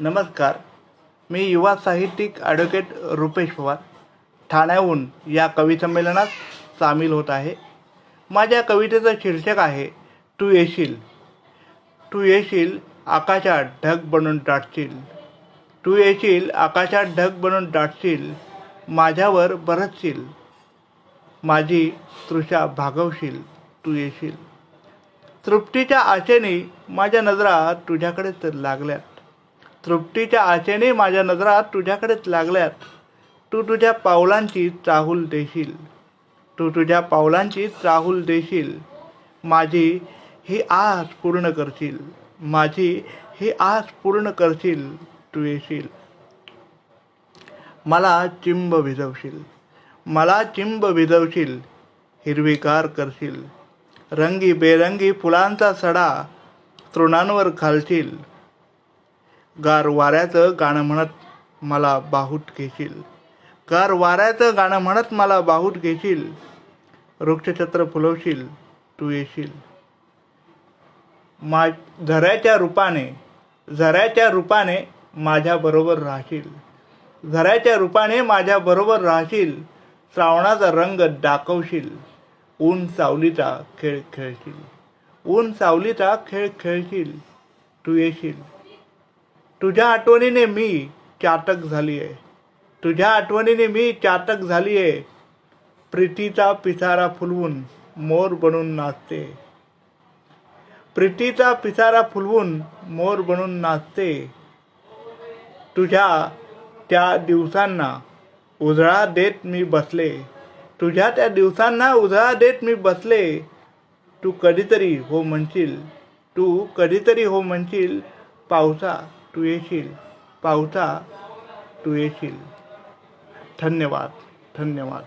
नमस्कार मी युवा साहित्यिक ॲडव्होकेट रुपेश पवार. ठाण्याहून या कविसंमेलनात सामील होत आहे. माझ्या कवितेचं शीर्षक आहे तू येशील. तू येशील आकाशात ढग बनून दाटशील तू येशील आकाशात ढग बनून दाटशील माझ्यावर बरसशील. माझी तृषा भागवशील. तू येशील. तृप्तीच्या आशेने माझ्या नजरा तुझ्याकडेच लागल्या. तृप्तीच्या आशेने माझ्या नजरा तुझ्याकडेच लागल्यात. तू तुझ्या पावलांची चाहूल देशील. तू तुझ्या पावलांची चाहूल देशील. माझी ही आस पूर्ण करशील. माझी ही आस पूर्ण करशील. तू येशील. मला चिंब भिजवशील मला चिंब भिजवशील हिरवीगार करशील. रंगी बेरंगी फुलांचा सडा तृणांवर घालशील. गार वाऱ्याचं गाणं म्हणत मला बाहूट घेशील. गार वाऱ्याचं गाणं म्हणत मला बाहूट घेशील. वृक्षछत्र फुलवशील तू येशील. मा झऱ्याच्या रूपाने झऱ्याच्या रूपाने माझ्याबरोबर राहशील. झऱ्याच्या रूपाने माझ्याबरोबर राहशील. श्रावणाचा रंग दाखवशील ऊन सावलीचा खेळ खेळशील. ऊन सावलीचा खेळ खेळशील. तू येशील. तुझ्या आठवणीने मी चाटक झाली आहे तुझ्या आठवणीने मी चातक झाली आहे प्रीतीचा पिसारा फुलवून मोर बनून नाचते. प्रीतीचा पिसारा फुलवून मोर बनून नाचते. तुझ्या त्या दिवसांना उजळा देत मी बसले. तुझ्या त्या दिवसांना उजळा देत मी बसले. तू कधीतरी हो म्हणशील तू कधीतरी हो म्हणशील पावसा तू येशील पावसा तू येशील. धन्यवाद धन्यवाद.